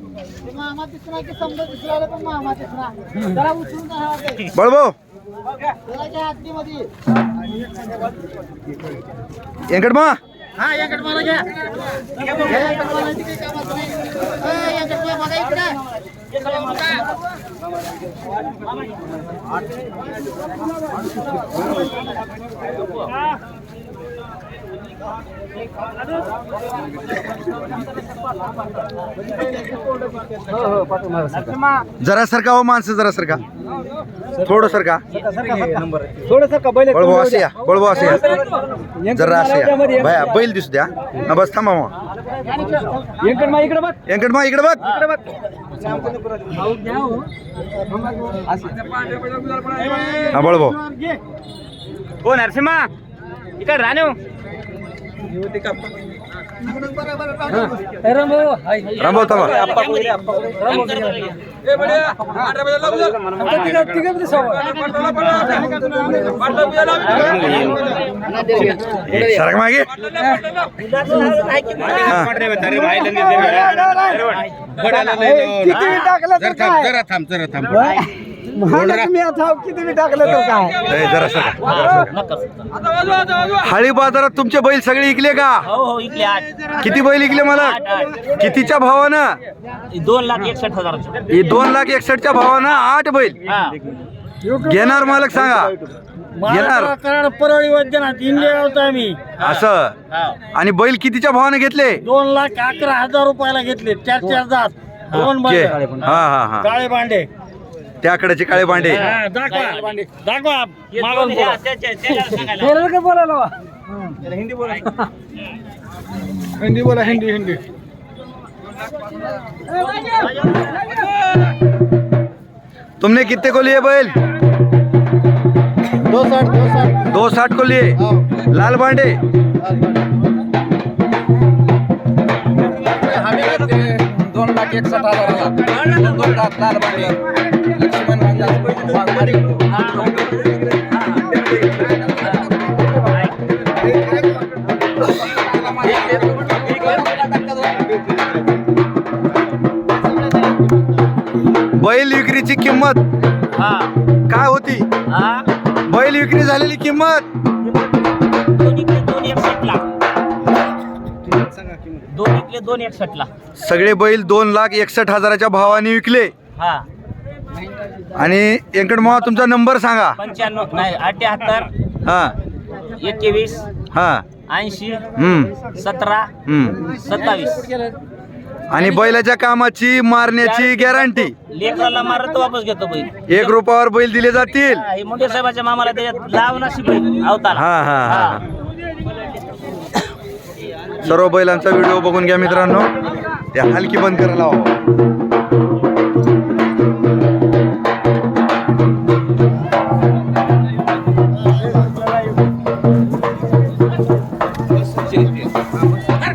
मामा दिसला की समजा दिसला पण मामा दिसला जरा उचलून राहा. बळभाऊ जरा घ्या आतमध्ये. व्यंकटमा हा यांकडे मला घ्या यांकडे मला बघा इकडे. बघा. जरा सरका हो माणसं जरा सरका. थोडं सरका. थोडस का बैल बळभाऊ असे या बळभाऊ असे या. जरा असे या. बैल दिसू द्या. हा, बस थांबा व्यंकट मा इकडे बघ व्यंकटमा इकडे बघ. इकडे बघ. हा बळभाऊ हो नरसिंहा इकडे राहणे रामभाऊ थांबा. सरक मागे. किती टाकलं तर मला तुम्ही आता किती टाकलं तर काय? ए, जरा. हाळी बाजारात तुमचे बैल सगळे इकले का? हो हो आठ. किती बैल इकले मला? कितीच्या भावानं? दोन लाख एकसष्ट हजार हे दोन लाख एकसष्टच्या भावानं आठ बैल. हा. घेणार मालक सांगा. घेणार. परळी वैद्यनाथ इंडिया होतो आम्ही. असं. हा. आणि बैल कितीच्या भावानं घेतले? दोन लाख अकरा हजार रुपयाला घेतले चार चार दात दोन ओके. बांडे हा हा हा. काळे भांडे. त्याकडेचे काळे भांडे. हा, दाखवा. दाखवा मागून दोन बोला. का बोलायला हिंदी बोला. हिंदी बोला हिंदी हिंदी. तुमने कितने को लिए बैल? दो साठ दो साठ। दो साठ को लिए? लाल भांडे? दोन लाख एकसष्ट लाख लाल भांडे। बैल विक्रीची किंमत. हा. काय होती? हा? बैल विक्री झालेली किंमत. दोन ला सगळे बैल दोन लाख एकसष्ट हजाराच्या भावाने विकले. हा. आणि व्यंकटमावा तुमचा नंबर सांगा. पंच्याण्णव नाही अठ्याहत्तर हा. एकवीस हा. ऐंशी हम्म. सतरा हम्म. सत्तावीस. आणि बैलाच्या कामाची मारण्याची गॅरंटी लेकराला मारत वापस घेतो बैल. एक रुपयावर बैल दिले जातील. हा, हे मुंडे साहेबाच्या मामाला त्याच्यात लाव नशी बैल अवतार हा हा हा. सर्व बैलांचा व्हिडिओ बघून घ्या मित्रांनो. त्या हलकी बंद करायला हवं. 谢谢。